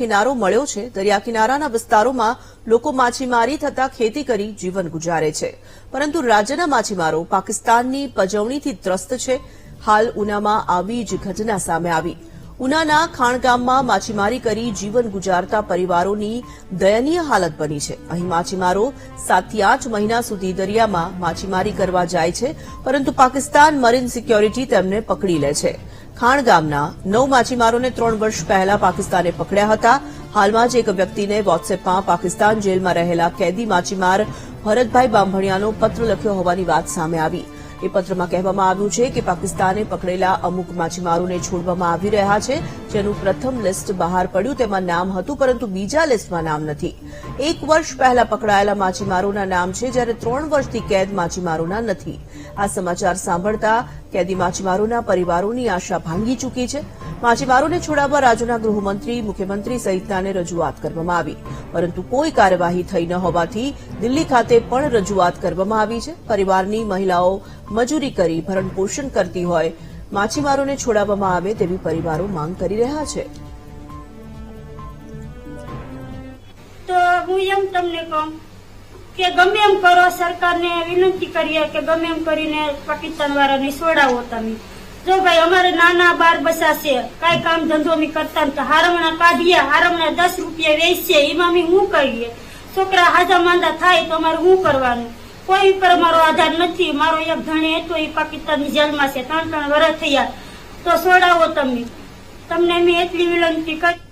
કિનારો મળ્યો છે. દરિયા કિનારાના વિસ્તારોમાં લોકો માછીમારી થતા ખેતી કરી જીવન ગુજારે છે. પરંતુ રાજ્યના માછીમારો પાકિસ્તાનની પજવણીથી ત્રસ્ત છે. હાલ ઉનામાં આવી જ ઘટના સામે આવી. ઉનાના ખાણગામમાં માછીમારી કરી જીવન ગુજારતા પરિવારોની દયનીય હાલત બની છે. અહીં માછીમારો સાતથી આઠ મહિના સુધી દરિયામાં માછીમારી કરવા જાય છે, પરંતુ પાકિસ્તાન મરીન સિક્યોરિટી તેમને પકડી લે છે. ખાણ ગામના નવ માછીમારોને ત્રણ વર્ષ પહેલા પાકિસ્તાને પકડ્યા હતા. હાલમાં જ એક વ્યક્તિને વોટ્સએપમાં પાકિસ્તાન જેલમાં રહેલા કેદી માછીમાર ભરતભાઈ બાંભણિયાનો પત્ર લખ્યો હોવાની વાત સામે આવી. એ પત્રમાં કહેવામાં આવ્યું છે કે પાકિસ્તાને પકડેલા અમુક માછીમારોને છોડવામાં આવી રહ્યા છે. જેનું પ્રથમ લિસ્ટ બહાર પડ્યું, તેમાં નામ હતું, પરંતુ બીજા લિસ્ટમાં નામ નથી. એક વર્ષ પહેલા પકડાયેલા માછીમારોના નામ છે, જ્યારે ત્રણ વર્ષથી કેદ માછીમારોના નથી. આ સમાચાર સાંભળતા કેદી માછીમારોના પરિવારોની આશા ભાંગી ચૂકી છે. માછીમારોને છોડાવવા રાજ્યના ગૃહમંત્રી, મુખ્યમંત્રી સહિતનાને રજૂઆત કરવામાં આવી. પરંતુ કોઈ કાર્યવાહી થઈ ન હોવાથી દિલ્હી ખાતે પણ રજૂઆત કરવામાં આવી છે. પરિવારની મહિલાઓ મજૂરી કરી ભરણપોષણ કરતી હોય, માછીમારોને છોડાવવામાં આવે તેવી પરિવારો માંગ કરી રહ્યા છે. કે ગમે એમ કરો, સરકારને વિનંતી કરીએ કે ગમે એમ કરીને પાકિસ્તાન વાળાને છોડાવો તમે. જો ભાઈ, અમારે નાના બાર બસા છે, કઈ કામ ધંધો અમે કરતા હારમણા કાઢીએ, હારમણા દસ રૂપિયા વેચીએ, એમાં અમે શું કરીએ? છોકરા હાજા માંદા થાય તો અમારે શું કરવાનું? કોઈ ઉપર મારો આધાર નથી. મારો એક ધણી હતો, એ પાકિસ્તાનની જેલમાં છે. ત્રણ ત્રણ વર્ષ થયા. તો છોડાવો તમે. તમને મેં એટલી વિનંતી કરી.